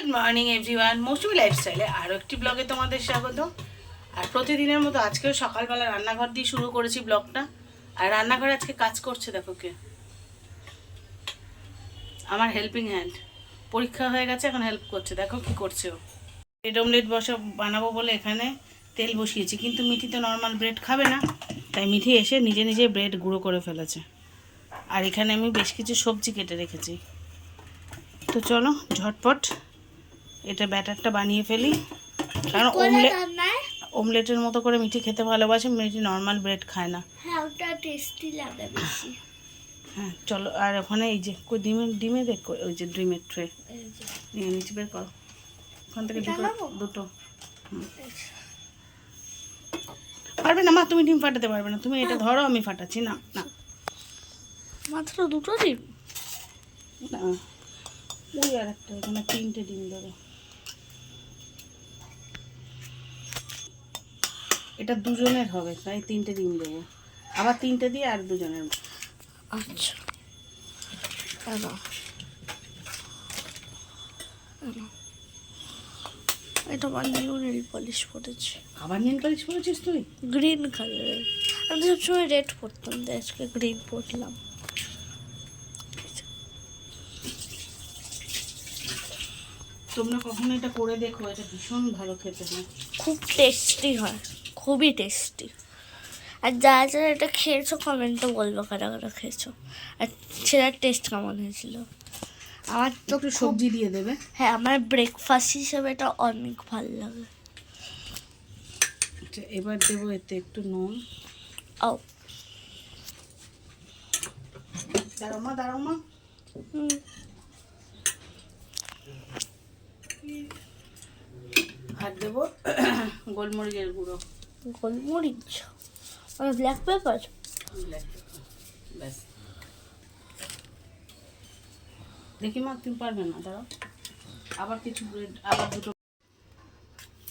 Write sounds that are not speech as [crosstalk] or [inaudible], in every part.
Good morning everyone মৌসুমি লাইফস্টাইলে আরও একটি ব্লগে তোমাদের স্বাগত আর প্রতিদিনের মতো আজকেও সকালবেলা রান্নাঘর দিয়ে শুরু করেছি ব্লগটা আর রান্নাঘরে আজকে কাজ করছে, দেখো কে। আমার হেল্পিং হ্যান্ড পরীক্ষা হয়ে গেছে, এখন হেল্প করছে। দেখো কি করছে ও। ব্রেড অমলেট বসা বানাবো বলে এখানে তেল বসিয়েছি। কিন্তু মিঠি তো নর্মাল ব্রেড খাবে না। তাই মিঠি এসে নিজে নিজে ব্রেড গুঁড়ো করে ফেলেছে। আর এখানে আমি বেশ কিছু সবজি কেটে রেখেছি। তো চলো, ঝটপট এটা ব্যাটারটা বানিয়ে ফেলি। কারণ অমলেট অমলেটের মতো করে মিঠি খেতে ভালোবাসে মিঠি নর্মাল ব্রেড খায় না। হ্যাঁ ওটা টেস্টি লাগে বেশি। হ্যাঁ চলো আর ওখানে এই যে ডিমের ডিমে দেখ ওই যে ডিমের ট্রে নিয়ে নিচে বের করো। ওখান থেকে দুটো দুটো। পারবে না মা তুমি ডিম ফাটাতে পারবে না। তুমি এটা ধরো আমি ফাটাচ্ছি। না না। মাত্র দুটো ডিম? না। ওই আর একটা এখানে তিনটে ডিম দেবো এটা দুজনের হবে তাই তিনটে ডিম দেবো। আবার তিনটে দিয়ে আর দুজনের আচ্ছা। এটা নিউ নেল পলিশ পরেছি আবার নেল পালিশ করেছিস তুই? গ্রিন কালারের আমি সবসময় রেড পরতাম আজকে গ্রিন পরলাম। তোমরা কখনো এটা করে দেখো এটা ভীষণ ভালো খেতে হয়। খুব টেস্টি হয়। খুবই টেস্টি আর যারা যারা এটা খেয়েছো কমেন্টে বলব কারা কারা খেয়েছো। আর সেটার টেস্ট কেমন হয়েছিল? আমার তো একটু সবজি দিয়ে দেবে। হ্যাঁ আমার ব্রেকফাস্ট হিসেবে এটা অনেক ভালো লাগে। আচ্ছা, এবার দেবো এতে একটু নুন। ও দাঁড়াও মা দাঁড়াও মা। হুম। আর দেবো [coughs] গোলমরিচের গুঁড়ো। গোলমরিচ আর ব্ল্যাক পেপার দেখি মা তুমি পারবে না দাঁড়াও। আবার কিছু ব্রেড আবার দুটো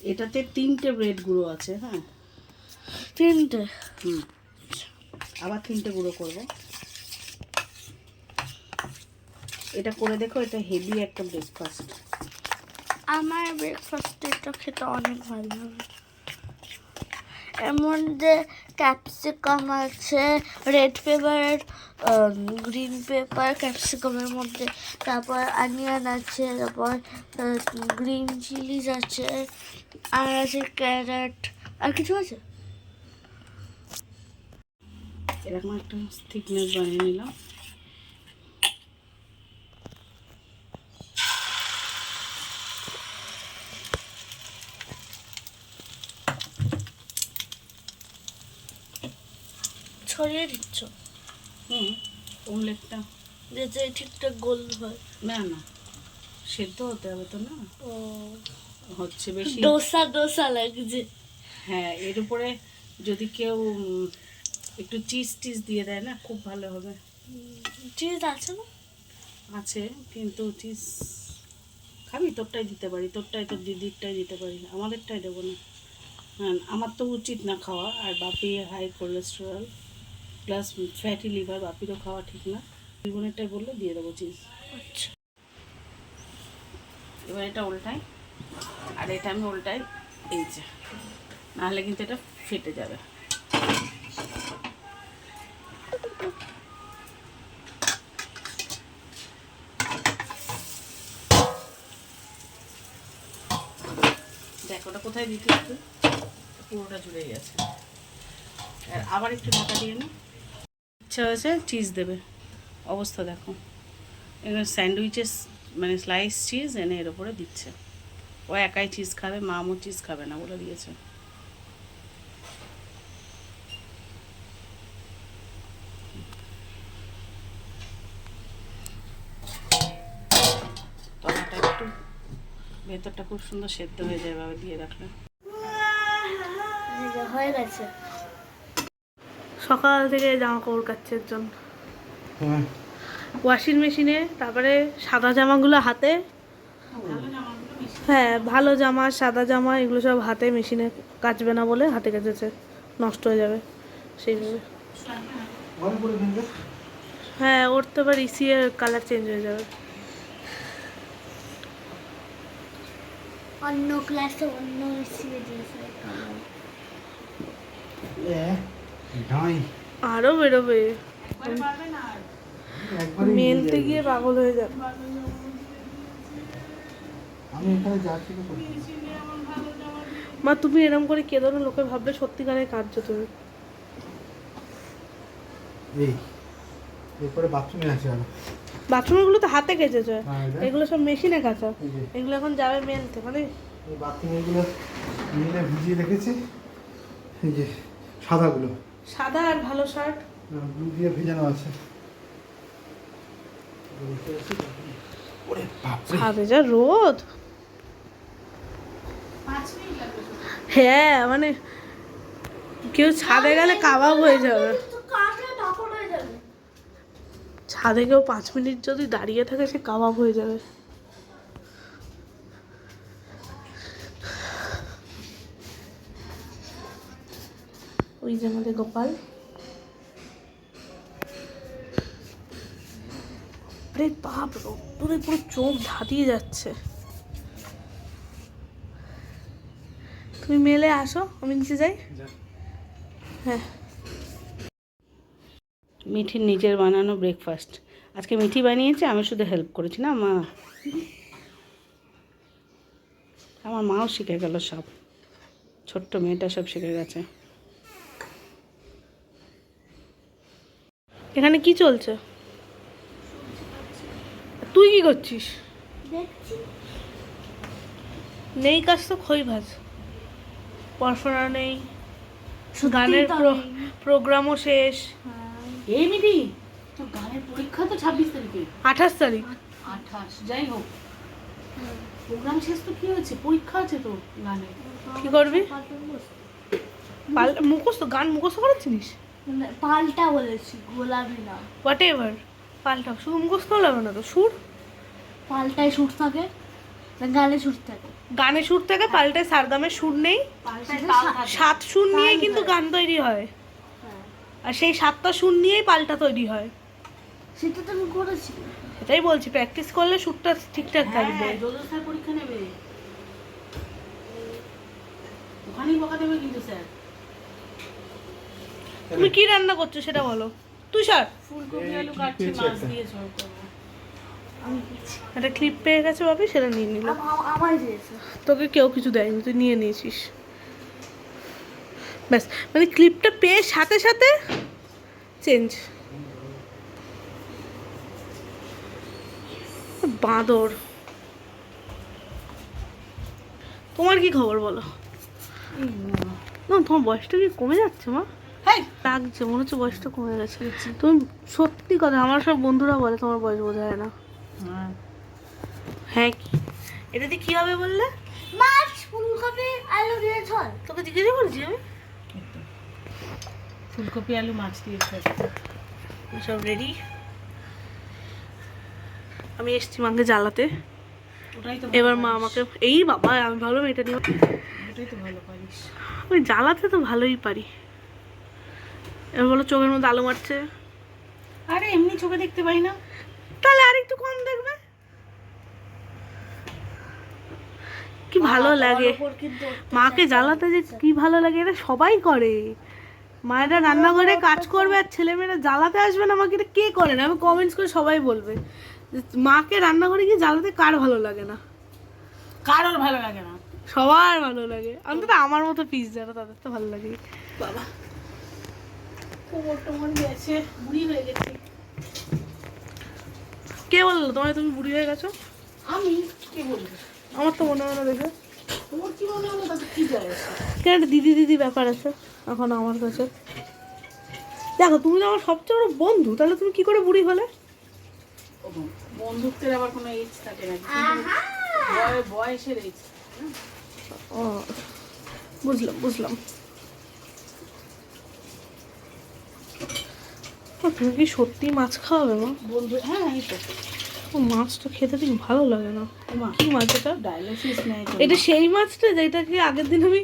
এটাতে তিনটে ব্রেড গুঁড়ো আছে হ্যাঁ? তিনটে? হুম। আবার তিনটে গুঁড়ো করব। এটা করে দেখো এটা হেভি একটা ব্রেকফাস্ট আমার ব্রেকফাস্টে এটা খেতে অনেক ভালো লাগে। এর মধ্যে ক্যাপসিকাম আছে রেড পেপার গ্রিন পেপার ক্যাপসিকামের মধ্যে, তারপর অনিয়ন আছে, তারপর গ্রিন চিলিজ আছে, আর আছে ক্যারেট আর কিছু আছে? এরকম একটা থিকনেস বানিয়ে নিলাম। ছড়িয়ে দিচ্ছ? হুম। অমলেটটা যাতে ঠিকঠাক গোল হয়। না না। সেদ্ধ হতে হবে তো না? ও। হচ্ছে বেশি। ডোসা ডোসা লাগছে। হ্যাঁ এর উপরে যদি কেউ একটু চিজ টিজ দিয়ে দেয় না? খুব ভালো হবে। চিজ আছে না? আছে কিন্তু চিজ খাবি? তোরটাই দিতে পারি। তোরটাই তোর দিদিরটাই দিতে পারি আমাদেরটাই দেবো না। হ্যাঁ আমার তো উচিত না খাওয়া আর Bapi high cholesterol. Plus fatty liver বাপিরও খাওয়া ঠিক না। জীবনেরটাই বললে দিয়ে দেবো চিজ আচ্ছা। এবার এটা উল্টাই। আর এটা আমি উল্টাই এই যে। নাহলে কিন্তু এটা ফেটে যাবে। দেখ ওটা কোথায় দিতে পুরোটা জুড়ে গেছে আর আবার একটু ঢাকা দিয়ে নি। ইচ্ছা হয়েছে চিজ দেবে। অবস্থা দেখো। এখানে স্যান্ডউইচেস মানে স্লাইস চিজ এনে এর উপরে দিচ্ছে। ও একাই চিজ খাবে মামও চিজ খাবে না বলে দিয়েছে। একটু, ভেতরটা খুব সুন্দর সেদ্ধ হয়ে যায় দিয়ে রাখলে। হয়ে গেছে। সকাল থেকে জামা কাপড় কাচ্ছে একজন। ওয়াশিং মেশিনে তারপরে সাদা জামাগুলো হাতে। হ্যাঁ ভালো জামা সাদা জামা এগুলো সব হাতে মেশিনে কাচবে না বলে হাতে কাচেছে। নষ্ট হয়ে যাবে। সেইভাবে। হ্যাঁ ওর তো আবার ইসিএর কালার চেঞ্জ হয়ে যাবে। অন্য ক্লাসে অন্য রেসিপি দিয়েছে। বেরোবে আর। একবারই মেলতে গিয়ে পাগল হয়ে যাবে। মা তুমি এরকম করে কেঁদো না লোকে ভাববে সত্যিকারের কাঁদছো তুমি। এই এরপরে বাথরুমে আছে আরও। বাথরুমগুলো তো হাতে কেচেছে? হ্যাঁ, এগুলো সব মেশিনে কাঁচা? এগুলো এখন যাবে মেলতে মানে? এই বাথরুমে এগুলো মিলে ভিজিয়ে রেখেছি। এই যে সাদাগুলো। সাদা আর ভালো শার্ট। ব্লু দিয়ে ভেজানো আছে। ওরে বাপরে। ছাদে যা রোদ। হ্যাঁ মানে কেউ ছাদে গেলে কাবাব হয়ে হয়ে যাবে? ছাদে কেউ পাঁচ মিনিট যদি দাঁড়িয়ে থাকে সে কাবাব হয়ে যাবে। ওই যে আমাদের গোপাল আরে বাপ রোদ্দুরে পুরো চোখ ধাঁধিয়ে যাচ্ছে। তুমি মেলে আসো আমি নিচে যাই। হ্যাঁ। মিঠির নিজের বানানো ব্রেকফাস্ট আজকে মিঠি বানিয়েছে আমি শুধু হেল্প করেছি না মা? আমার মাও শিখে গেল সব। ছোট্ট মেয়েটা সব শিখে গেছে। এখানে কি চলছে? তুই কি করছিস? নেই কাজ তো খই ভাজ। পড়াশোনা নেই। গানের। প্রোগ্রামও শেষ। এই মিঠি তোর গানের পরীক্ষা তো ছাব্বিশ তারিখে। আঠাশ তারিখ। আঠাশ যাই হোক। প্রোগ্রাম শেষ তো কি হয়েছে? পরীক্ষা আছে তো গানের। কি করবি? মুখস্থ গান মুখস্থ করেছিস মানে পাল্টা বলেছি গোলাপি না। হোয়াট এভার পাল্টা। শুধু মুখস্থ হলে না তো? সুর পাল্টায় সুর থাকে না গানে সুর থাকে। গানে সুর থেকে পাল্টায় সারগামের সুর নেই। সাত সুর নিয়েই কিন্তু গান তৈরি হয়। হ্যাঁ। আর সেই সাতটা সুর নিয়েই পাল্টা তৈরি হয়। সেটা তো আমি করেছি। এটাই বলছি প্র্যাকটিস করলে সুরটা ঠিকঠাক থাকবে। হ্যাঁ স্যার পরীক্ষা নেবে। ওখানেই বকা দেবে কিন্তু স্যার। তুমি কি রান্না করছ সেটা বলো। তুই স্যার ফুলকপি আলু কাটছি মাছ একটা? দিয়ে ঝোল করব। একটা ক্লিপ পেয়ে গেছে বাপি সেটা নিয়ে নিল। আম- আম- আমার দিয়েছে। তোকে কেউ কিছু দেয়নি তুই নিয়ে নিয়েছিস। ব্যাস মানে ক্লিপটা পেয়ে সাথে সাথে চেঞ্জ বাঁদর। তোমার কি খবর বলো? না তোমার বয়সটা কি কমে যাচ্ছে মা? লাগছে মনে হচ্ছে বয়সটা কমে গেছে। তুমি সত্যি কথা আমার সব বন্ধুরা বলে তোমার বয়স বোঝা যায় না। হ্যাঁ। কি? এটা দিয়ে কি হবে বললে? মাছ ফুলকপি আলু দিয়ে ঝোল। তোকে জিজ্ঞাসা করেছি আমি। ফুলকপি আলু মাছ দিয়ে স্যার সব রেডি আমি এসছি মাকে জ্বালাতে। ওটাই তো এবার মা আমাকে এই বাবা আমি ভাবলাম এটা নিয়ে ওটাই তো ভালো পারিস আমি জ্বালাতে তো ভালোই পারি। এবার বলো চোখের মধ্যে আলো মারছে। আরে এমনি চোখে দেখতে পাই না। তাহলে আর একটু কম দেখবে। কি ভালো লাগে। মাকে জ্বালাতে যে কি ভালো লাগে এটা সবাই করে। মায়েরা রান্না করে কাজ করবে আর ছেলেমেয়েরা জ্বালাতে আসবে না আমাকে এটা কে করে না? আমি কমেন্টস করে সবাই বলবে। মাকে রান্না করে গিয়ে জ্বালাতে কার ভালো লাগে না? কারোর ভালো লাগে না। সবার ভালো লাগে। অন্তত আমার মতো পিস যারা তাদের তো ভালো লাগে। বাবা। কোমর টোমর গেছে বুড়ি হয়ে গেছে। কে বলল তোমায় তুমি বুড়ি হয়ে গেছো? আমি? কি বলব? আমার তো মনে হয় না দেখে। তোমার কি মনে হলো তাতে কি যায় কেন একটা দিদি দিদি ব্যাপার আছে এখন আমার কাছে। দেখো তুমি তো আমার সবচেয়ে বড় বন্ধু তাহলে তুমি কি করে বুড়ি হলে? ও বন্ধুত্বের আবার কোনো এজ থাকে না বয়- বয়সের এজ ও বুঝলাম বুঝলাম। তুমি কি সত্যি মাছ খাওয়াবে মা? বন্ধু হ্যাঁ এই তো। ও মাছটা খেতে ঠিক ভালো লাগে না। কি মাছ এটা? ডায়ালিসিস তো। এটা সেই মাছটা যেটাকে আগের দিন আমি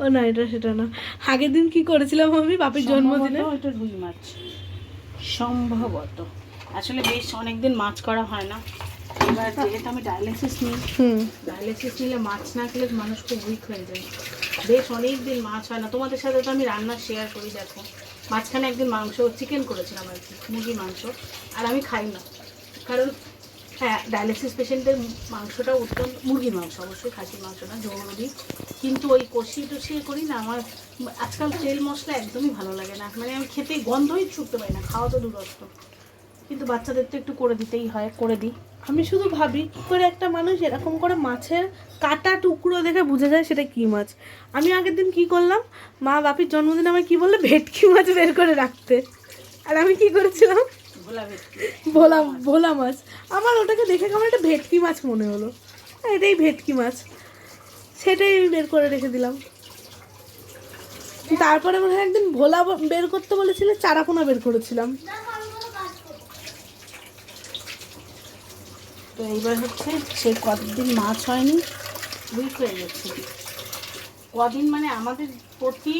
ও না এটা সেটা না। আগের দিন কি করেছিলাম আমি বাপির জন্মদিনে? এটা রুই মাছ। সম্ভবত। আসলে বেশ অনেকদিন মাছ করা হয় না। এবার যেহেতু আমি ডায়ালিসিস নিই হুম। ডায়ালিসিস নিলে মাছ না খেলে মানুষ খুব উইক হয়ে যায়। বেশ অনেক দিন মাছ হয় না। তোমাদের সাথে তো আমি রান্না শেয়ার করি দেখো। মাঝখানে একদিন মাংস চিকেন করেছিলাম আর কি মুরগি মাংস। আর আমি খাই না। কারণ হ্যাঁ ডায়ালিসিস পেশেন্টের মাংসটা উত্তম, মুরগির মাংস, অবশ্যই খাসির মাংস না জরুরি কিন্তু ওই কষি টষিয়ে করি না, আমার আজকাল তেল মশলা একদমই ভালো লাগে না। মানে আমি খেতে গন্ধই ছুটতে পারি না, খাওয়া তো দূরস্থ কিন্তু বাচ্চাদের তো একটু করে দিতেই হয়, করে দিই। আমি শুধু ভাবি কি করে একটা মানুষ এরকম করে মাছের কাটা টুকরো দেখে বুঝে যায় সেটা কি মাছ। আমি আগের দিন কি করলাম? মা বাপির জন্মদিনে আমায় কি বলল? ভেটকি মাছ বের করে রাখতে। আর আমি কি করেছিলাম? ভোলা ভোলা ভোলা মাছ। আমার ওটাকে দেখে কেমন একটা ভেটকি মাছ মনে হলো। এটাই ভেটকি মাছ। সেটাই আমি বের করে রেখে দিলাম। তারপরে মনে হয় একদিন ভোলা বের করতে বলেছিলে চারাপোনা বের করেছিলাম। তো এইবার হচ্ছে সেই কতদিন মাছ হয়নি? উইক হয়ে যাচ্ছে। কদিন মানে আমাদের প্রতি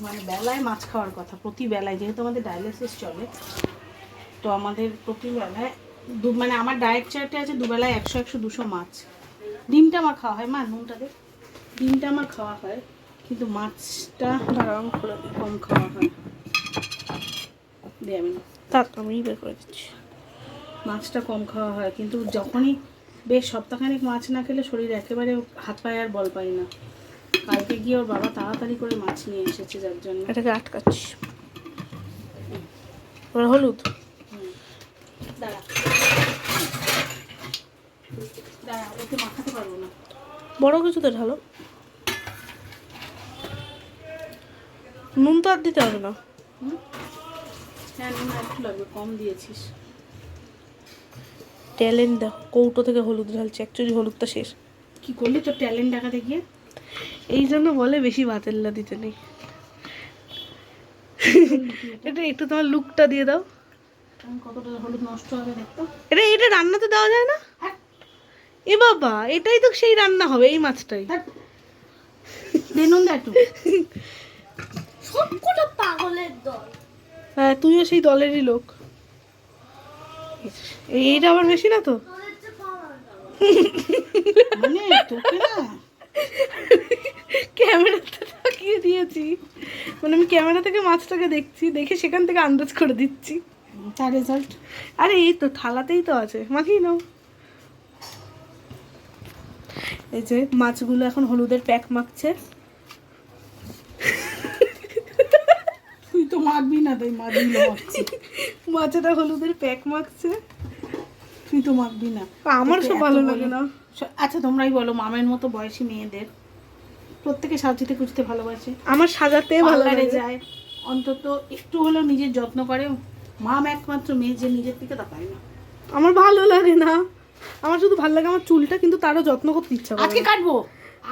মানে বেলায় মাছ খাওয়ার কথা প্রতি বেলায় যেহেতু আমাদের ডায়ালিসিস চলে তো আমাদের প্রতি বেলায় দু মানে আমার ডায়েট চার্টে আছে দুবেলায় একশো একশো দুশো মাছ। ডিমটা আমার খাওয়া হয়। মা নুনটা দে। ডিমটা আমার খাওয়া হয় কিন্তু মাছটা খুলে কম খাওয়া হয়। দে আমি। থাক আমি বের করে দিচ্ছি। মাছটা কম খাওয়া হয় কিন্তু যখনই বেশ সপ্তাহখানেক মাছ না খেলে শরীর একেবারে হাত পায়ে আর বল পাই না। কালকে গিয়ে ওর বাবা তাড়াতাড়ি করে মাছ নিয়ে এসেছে যার জন্য। এটাকে আটকাচ্ছি হলুদ? দাঁড়া। দাঁড়া ওকে মাখাতে পারব না। বড় কিছুতে ঢালো। নুন তো আর দিতে হবে না। হ্যাঁ নুন আর একটু লাগবে কম দিয়েছিস। ট্যালেন্ট দেখো কৌটো থেকে হলুদ ঢালছি অ্যাকচুয়ালি হলুদটা শেষ। কি করলি তোর ট্যালেন্ট দেখাতে গিয়ে? এই জন্য বলে বেশি ভাতেল্লা দিতে নেই। এটা একটু তোমার লুকটা দিয়ে দাও। কতটা হলুদ নষ্ট হবে এটা এটা রান্নাতে দেওয়া যায় না? হ্যাঁ। এ বাবা এটাই তো সেই রান্না হবে এই মাছটাই। [laughs] সবকটা পাগলের দল। হ্যাঁ তুইও সেই দলেরই লোক। এইটা আবার বেশি না তো? মানে ক্যামেরাতে তাকিয়ে দিয়েছি। মানে আমি ক্যামেরা থেকে মাছটাকে দেখছি দেখে সেখান থেকে আন্দাজ করে দিচ্ছি। তার রেজাল্ট আরে এই তো থালাতেই তো আছে। মাখিয়ে নাও। এই যে মাছগুলো এখন হলুদের প্যাক মাখছে। তুই তো মাখবি না তাই মাছগুলো মাখছি মাছেটা হলুদের প্যাক মাখছে। তুই তো মাখবি না। আমার সব ভালো লাগে না। আচ্ছা তোমরাই বলো মামের মতো বয়সী মেয়েদের প্রত্যেকে সাজিতে কুচতে ভালোবাসে। আমার সাজাতে ভালো লাগে। যায় অন্তত একটু হলেও নিজের যত্ন করে। মাম একমাত্র মেয়ে যে নিজের দিকে তাকায় না। আমার ভালো লাগে না। আমার শুধু ভালো লাগে আমার চুলটা কিন্তু তারও যত্ন করতে ইচ্ছা করে আজকে কাটবো?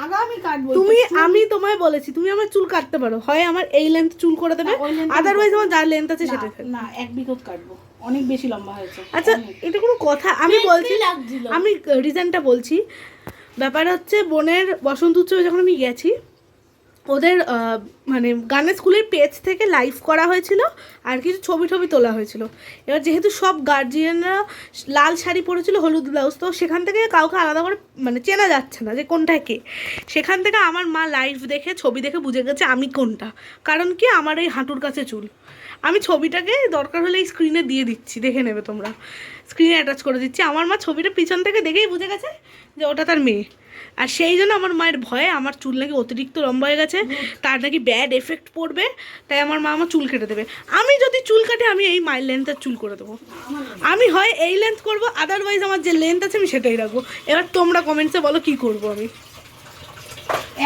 আগামী কাটবো তুমি আমি তোমায় বলেছি তুমি আমার চুল কাটতে পারো। হয় আমার এই লেন্থ চুল করে দেবে আদারওয়াইজ আমার যার লেন্থ আছে সেটা না এক বিঘত কাটবো। অনেক বেশি লম্বা হয়েছে। আচ্ছা এটা কোনো কথা আমি বলছি আমি রিজনটা বলছি। ব্যাপার হচ্ছে বোনের বসন্ত উৎসবে যখন আমি গেছি ওদের মানে গানের স্কুলের পেজ থেকে লাইভ করা হয়েছিল আর কিছু ছবি টবি তোলা হয়েছিল। এবার যেহেতু সব গার্জিয়ানরা লাল শাড়ি পরেছিল, হলুদ ব্লাউজ তো সেখান থেকে কাউকে আলাদা করে মানে চেনা যাচ্ছে না যে কোনটা কে। সেখান থেকে আমার মা লাইভ দেখে, ছবি দেখে বুঝে গেছে আমি কোনটা। কারণ কি? আমার এই হাঁটুর কাছে চুল। আমি ছবিটাকে দরকার হলে এই স্ক্রিনে দিয়ে দিচ্ছি, দেখে নেবে তোমরা। স্ক্রিনে অ্যাটাচ করে দিচ্ছি। আমার মা ছবিটা পিছন থেকে দেখেই বুঝে গেছে যে ওটা তার মেয়ে। আর সেই জন্য আমার মায়ের ভয়ে আমার চুল নাকি অতিরিক্ত লম্বা হয়ে গেছে। তার নাকি ব্যাড এফেক্ট পড়বে, তাই আমার মা আমার চুল কেটে দেবে। আমি যদি চুল কাটে, আমি এই মায়ের লেন্থের চুল করে দেবো। আমি হয় এই লেন্থ করব আদারওয়াইজ আমার যে লেন্থ আছে আমি সেটাই রাখব। এবার তোমরা কমেন্টসে বলো কি করব আমি।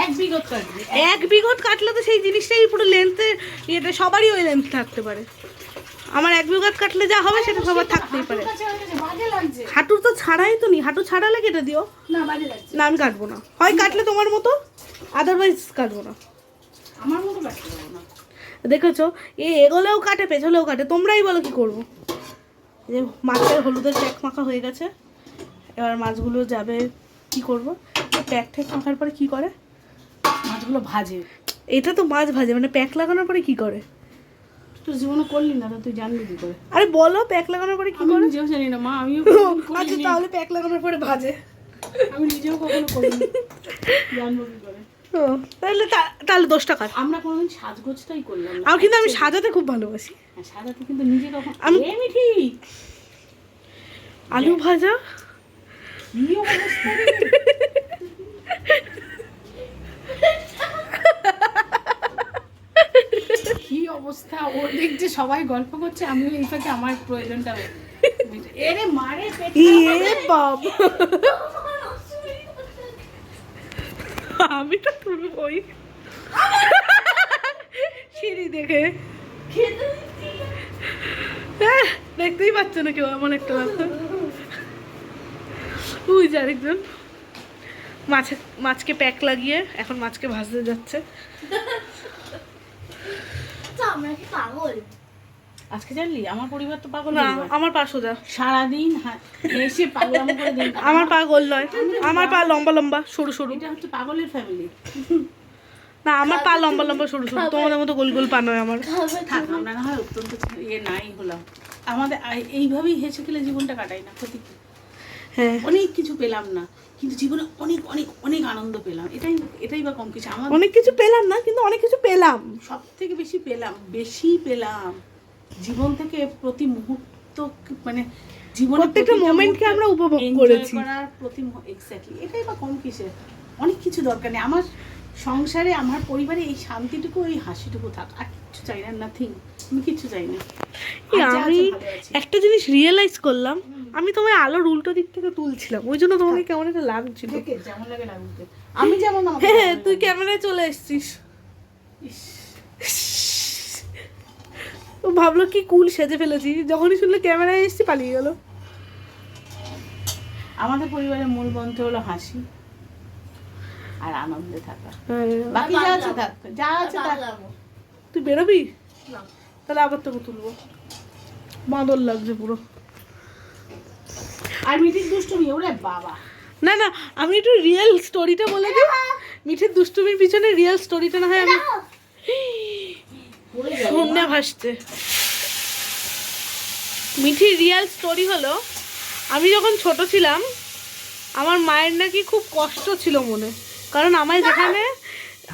এক বিঘত কাটলে তো সেই জিনিসটাই পুরো লেন্থে ইয়েতে সবারই ওই লেন্থ থাকতে পারে। আমার এক বিঘত কাটলে যা হবে সেটা সবার থাকতেই পারে। কাছে হয়ে গেছে, বাজে লাগছে। হাঁটু তো ছাড়াই তো নি হাঁটু ছাড়ালে কেটে দিও। না আমি কাটবো না। হয় কাটলে তোমার মতো আদারওয়াইজ কাটবো না। আমার মতো দেখেছ? এ এগোলেও কাটে পেছলেও কাটে। তোমরাই বলো কি করব? যে মাছের হলুদের প্যাক মাখা হয়ে গেছে। এবার মাছগুলো যাবে কি করব? প্যাক ট্যাক মাখার পরে কি করে? মাছগুলো ভাজে। এটা তো মাছ ভাজে মানে প্যাক লাগানোর পরে কি করে? তো তো জীবনে করলি না তুই জানবি কি করে? আরে বলো প্যাক লাগানোর পরে কি আমি করে? নিজেও জানি না মা আমিও [laughs] আচ্ছা তাহলে প্যাক লাগানোর পরে ভাজে। আমি নিজেও কখনো করিনি জানব কি করে। ও, তাহলে তাহলে দোষটা কার? আমরা কোনোদিন সাজগোজটাই করলাম না। আর কিন্তু আমি সাজাতে খুব ভালোবাসি। হ্যাঁ, সাজাতে কিন্তু নিজে কখন আমি- মিঠি! আলু ভাজা [laughs] কি অবস্থা। ও দেখছে সবাই গল্প করছে আমিও এই ফাঁকে আমার প্রয়োজনটা এরে মারে ইয়ে বাবা। আমি তো তুলবই। সিঁড়ি দেখে। হ্যাঁ, দেখতেই পাচ্ছ না কেউ এমন একটা ব্যাপার ওই যে আরেকজন। মাছে মাছকে প্যাক লাগিয়ে এখন মাছকে ভাজতে যাচ্ছে। তো আমরা কি পাগল? আজকে জানলি? আমার পরিবার তো পাগল না আমার পা সোজা। সারাদিন করে দিন। আমার পা গোল নয়। আমার পা লম্বা লম্বা সরু সরু। এটা হচ্ছে পাগলের ফ্যামিলি না আমার পা লম্বা লম্বা সরু সরু। তোমাদের মতো গোল গোল পা নয় আমার। থাক আমরা না হয় অত্যন্ত ইয়ে নাই হলাম। আমাদের এইভাবেই হেসে খেলে জীবনটা কাটাই না ক্ষতি হ্যাঁ। অনেক কিছু পেলাম না। কিন্তু জীবনে অনেক অনেক অনেক আনন্দ পেলাম। এটাই এটাই বা কম কিছু। আমার অনেক কিছু পেলাম না কিন্তু অনেক কিছু পেলাম। সব থেকে বেশি পেলাম বেশি পেলাম জীবন থেকে প্রতি মুহূর্ত মানে জীবনে প্রত্যেকটা মোমেন্টকে আমরা উপভোগ করেছি। করার প্রতি এক্স্যাক্টলি এটাই বা কম কিসের অনেক কিছু দরকার নেই। আমার সংসারে আমার পরিবারে এই শান্তিটুকু এই হাসিটুকু থাক। আর কিচ্ছু চাই না নাথিং আমি কিচ্ছু চাই না। আমি একটা জিনিস রিয়েলাইজ করলাম আমি তোমায় আলোর উল্টো দিক থেকে তুলছিলাম ওই জন্য তোমাকে কেমন একটা লাগছিল। আমি যেমন হ্যাঁ তুই ক্যামেরায় চলে এসেছিস। ইস, ও ভাবলো কি কুল সেজে ফেলেছি যখনই শুনলে ক্যামেরায় এসেছি পালিয়ে গেল। আমাদের পরিবারের মূল মন্ত্র হলো হাসি আর আনন্দে থাকা। হ্যাঁ, বাকি যা আছে থাক যা আছে থাক। তুই বেরোবি? তাহলে আবার তোকে তুলবো। বাঁদর লাগছে পুরো। আর মিটির দুষ্টুমি ওরে বাবা। না না আমি একটু রিয়েল স্টোরিটা বলে দিই। মিঠের দুষ্টুমির পিছনে রিয়েল স্টোরিটা না হয় আমি সন্ধ্যা ভাসছে। মিঠির রিয়েল স্টোরি হলো আমি যখন ছোট ছিলাম আমার মায়ের নাকি খুব কষ্ট ছিল মনে। কারণ আমায় যেখানে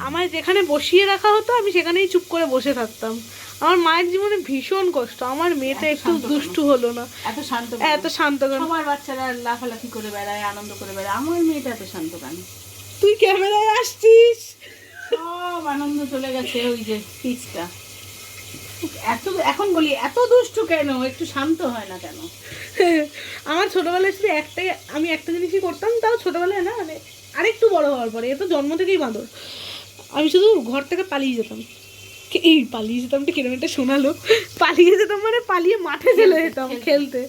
আমায় যেখানে বসিয়ে রাখা হতো আমি সেখানেই চুপ করে বসে থাকতাম। আমার মায়ের জীবনে ভীষণ কষ্ট। আমার মেয়েটা একটু দুষ্টু হলো না। এত শান্ত এত শান্ত কেন? আমার বাচ্চারা লাফালাফি করে বেড়ায় আনন্দ করে বেড়ায়। আমার মেয়েটা এত শান্ত কেন? তুই ক্যামেরায় আসছিস? সব আনন্দ চলে গেছে ওই যে ফিজটা এত এখন বলি এত দুষ্টু কেন? একটু শান্ত হয় না কেন? আমার ছোটবেলায় শুধু একটাই আমি একটা জিনিসই করতাম তাও ছোটবেলায় না মানে আরেকটু বড় হওয়ার পরে। এ তো জন্ম থেকেই বাঁদর। আমি শুধু ঘর থেকে পালিয়ে যেতাম। এই পালিয়ে যেতাম তো কিরম একটা শোনালো পালিয়ে যেতাম মানে পালিয়ে মাঠে চলে যেতাম খেলতে।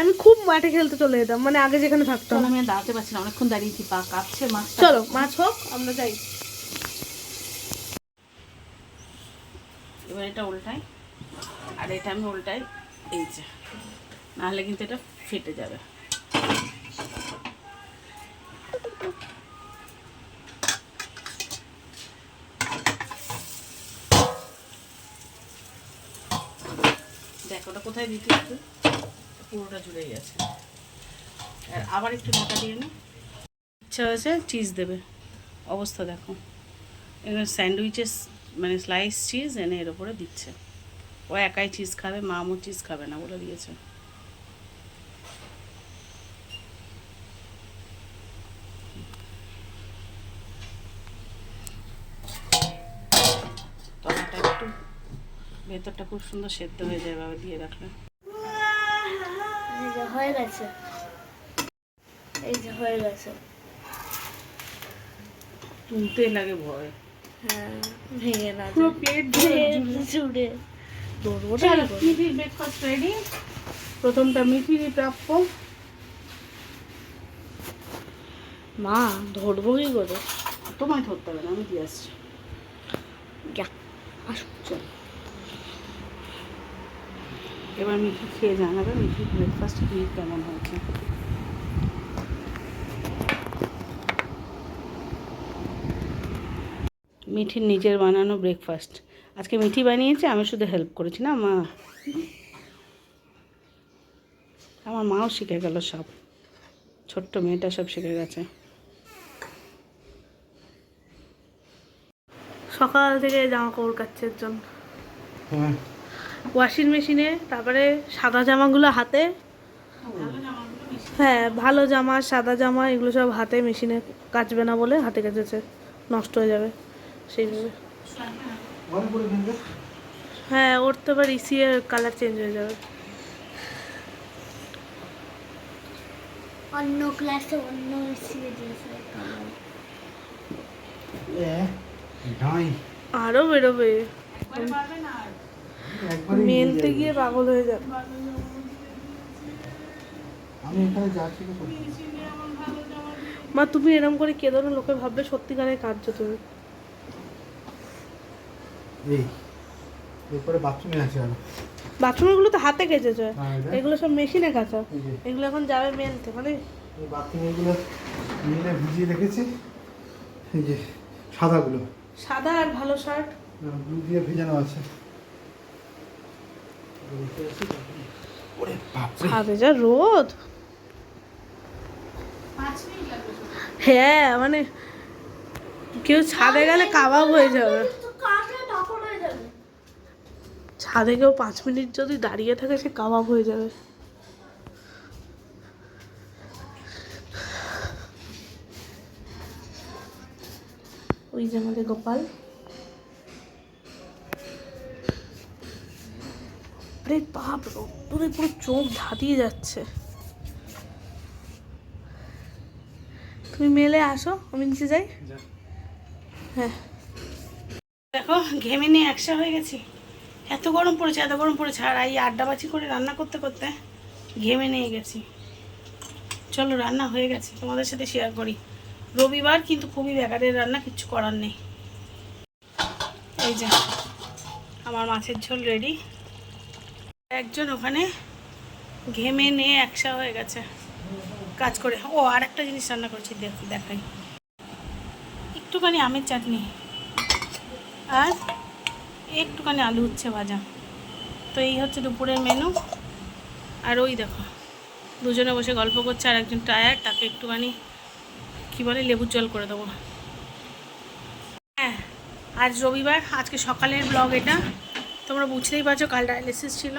আমি খুব মাঠে খেলতে চলে যেতাম মানে আগে যেখানে থাকতাম। আমি দাঁড়াতে পারছি না অনেকক্ষণ দাঁড়িয়েছি পা কাঁপছে মাছটা চলো মাছ হোক আমরা যাই। এবার এটা উল্টাই আর এটা আমি উল্টাই এই যে। নাহলে কিন্তু এটা ফেটে যাবে। কোথায় দিতে হবে? পুরোটা জুড়ে গেছে আর আবার একটু ঢাকা দিয়ে নি। ইচ্ছা হয়েছে চিজ দেবে। অবস্থা দেখো। এখানে স্যান্ডউইচেস মানে স্লাইস চিজ এনে এর উপরে দিচ্ছে। ও একাই চিজ খাবে মামও চিজ খাবে না বলে দিয়েছে। তলাটা একটু ভেতরটা খুব সুন্দর সেদ্ধ হয়ে যায় এভাবে দিয়ে রাখলে। হয়ে গেছে। এই যে হয়ে গেছে। তুলতে লাগে ভয়। হ্যাঁ ভেঙে না পুরো প্লেট জুড়ে মিঠির ব্রেকফাস্ট রেডি প্রথমটা মিঠিরই প্রাপ্য। মা ধরবো কি করে? তোমায় ধরতে হবে না আমি দিয়ে আসছি যা আসো চল এবার মিঠি খেয়ে জানাবে, মিঠির ব্রেকফাস্ট কি কেমন হয়েছে। মিঠির নিজের বানানো ব্রেকফাস্ট আজকে মিঠি বানিয়েছে, আমি শুধু হেল্প করেছি। না, মা। আমার মাও শিখে গেল সব। ছোট্ট মেয়েটা সব শিখে গেছে। সকাল থেকে জামা কাপড় কাচ্ছে জন্য। হ্যাঁ। ওয়াশিং মেশিনে তারপরে সাদা জামাগুলো হাতে। হ্যাঁ ভালো জামা সাদা জামা এগুলো সব হাতে মেশিনে কাচবে না বলে হাতে কাচেছে। নষ্ট হয়ে যাবে সেইভাবে হ্যাঁ ওর তো আবার ইসি কালার চেঞ্জ হয়ে যাবে। অন্য ক্লাসে অন্য সিরিয়ে দিয়েছে আরও বেরোবে। একবারই মেলতে গিয়ে পাগল হয়ে যাবে। আমি এখানে যা মা তুমি এরকম করে কেঁদো না লোকে ভাববে সত্যিকারে কাঁদছো তুমি। এই এরপরে বাথরুমে আছে আর। বাথরুমগুলো তো হাতে কেচেছে? হ্যাঁ, এগুলো সব মেশিনে কাঁচা? এগুলো এখন যাবে মেলতে মানে? এই এগুলো ভিজিয়ে রেখেছি। এই যে সাদাগুলো। সাদা আর ভালো শার্ট। ব্লু দিয়ে ভেজানো আছে। ছাদে যা, রোদ। হ্যাঁ মানে কেউ ছাদে গেলে কাবাব হয়ে যাবে। ছাদে কেউ পাঁচ মিনিট যদি দাঁড়িয়ে থাকে, সে কাবাব হয়ে যাবে। ওই যে আমাদের গোপাল। আরে বাপ রোদ্দুরে পুরো চোখ ধাঁধিয়ে যাচ্ছে। তুমি মেলে আসো আমি নিচে যাই। হ্যাঁ। দেখো ঘেমে নিয়ে একসা হয়ে গেছি। এত গরম পড়েছে এত গরম পড়েছে। আর এই আড্ডাবাজি করে রান্না করতে করতে ঘেমে নিয়ে গেছি। চলো রান্না হয়ে গেছে। তোমাদের সাথে শেয়ার করি। রবিবার কিন্তু খুবই বেকারের রান্না কিচ্ছু করার নেই। এই যে আমার মাছের ঝোল রেডি একজন ওখানে ঘেমে নিয়ে একসা হয়ে গেছে। কাজ করে। ও আর একটা জিনিস রান্না করছি, দেখ, দেখাই। একটুখানি আমের চাটনি আর একটুখানি আলু উচ্ছে ভাজা। তো এই হচ্ছে দুপুরের মেনু আর ওই দেখো, দুজনে বসে গল্প করছে, আর একজন টায়ার তাকে একটুখানি, কী বলে, লেবুর জল করে দেবো। হ্যাঁ আজ রবিবার, আজকে সকালের ব্লগ এটা। তোমরা বুঝতেই পারছ, কাল ডায়ালিসিস ছিল।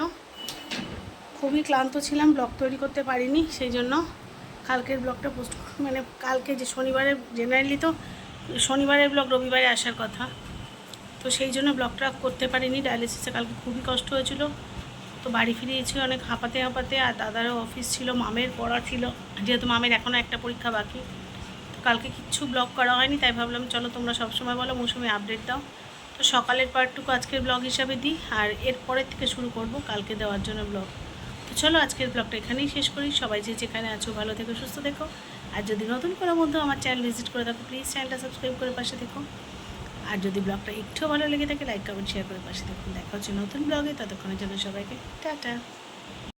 খুবই ক্লান্ত ছিলাম ব্লগ তৈরি করতে পারিনি, সেই জন্য কালকের ব্লগটা পোস্ট মানে কালকে যে শনিবারের জেনারেলি তো শনিবারের ব্লগ রবিবারে আসার কথা। তো সেই জন্য ব্লগটা করতে পারিনি ডায়ালিসিসে কালকে খুবই কষ্ট হয়েছিল। তো বাড়ি ফিরিয়েছি অনেক হাঁপাতে হাঁপাতে, আর দাদারও অফিস ছিল, মামের পড়া ছিল, যেহেতু মামের এখনও একটা পরীক্ষা বাকি। তো কালকে কিচ্ছু ব্লগ করা হয়নি, তাই ভাবলাম, চলো তোমরা সবসময় বলো, মৌসুমি আপডেট দাও। তো সকালের পার্টটুকু আজকের ব্লগ হিসাবে দিই, আর এরপরের থেকে শুরু করব কালকে দেওয়ার জন্য ব্লগ। তো চলো আজকের ব্লগটা এখানেই শেষ করি। সবাই যে যেখানে আছো ভালো থেকো, সুস্থ দেখো আর যদি নতুন কোনো বন্ধু আমার চ্যানেল ভিজিট করে থাকো প্লিজ চ্যানেলটা সাবস্ক্রাইব করে পাশে দেখো আর যদি ব্লগটা একটু ভালো লেগে থাকে লাইক কমেন্ট শেয়ার করে পাশে দেখুন দেখা হচ্ছে নতুন ব্লগে, ততক্ষণের জন্য সবাইকে, টাটা।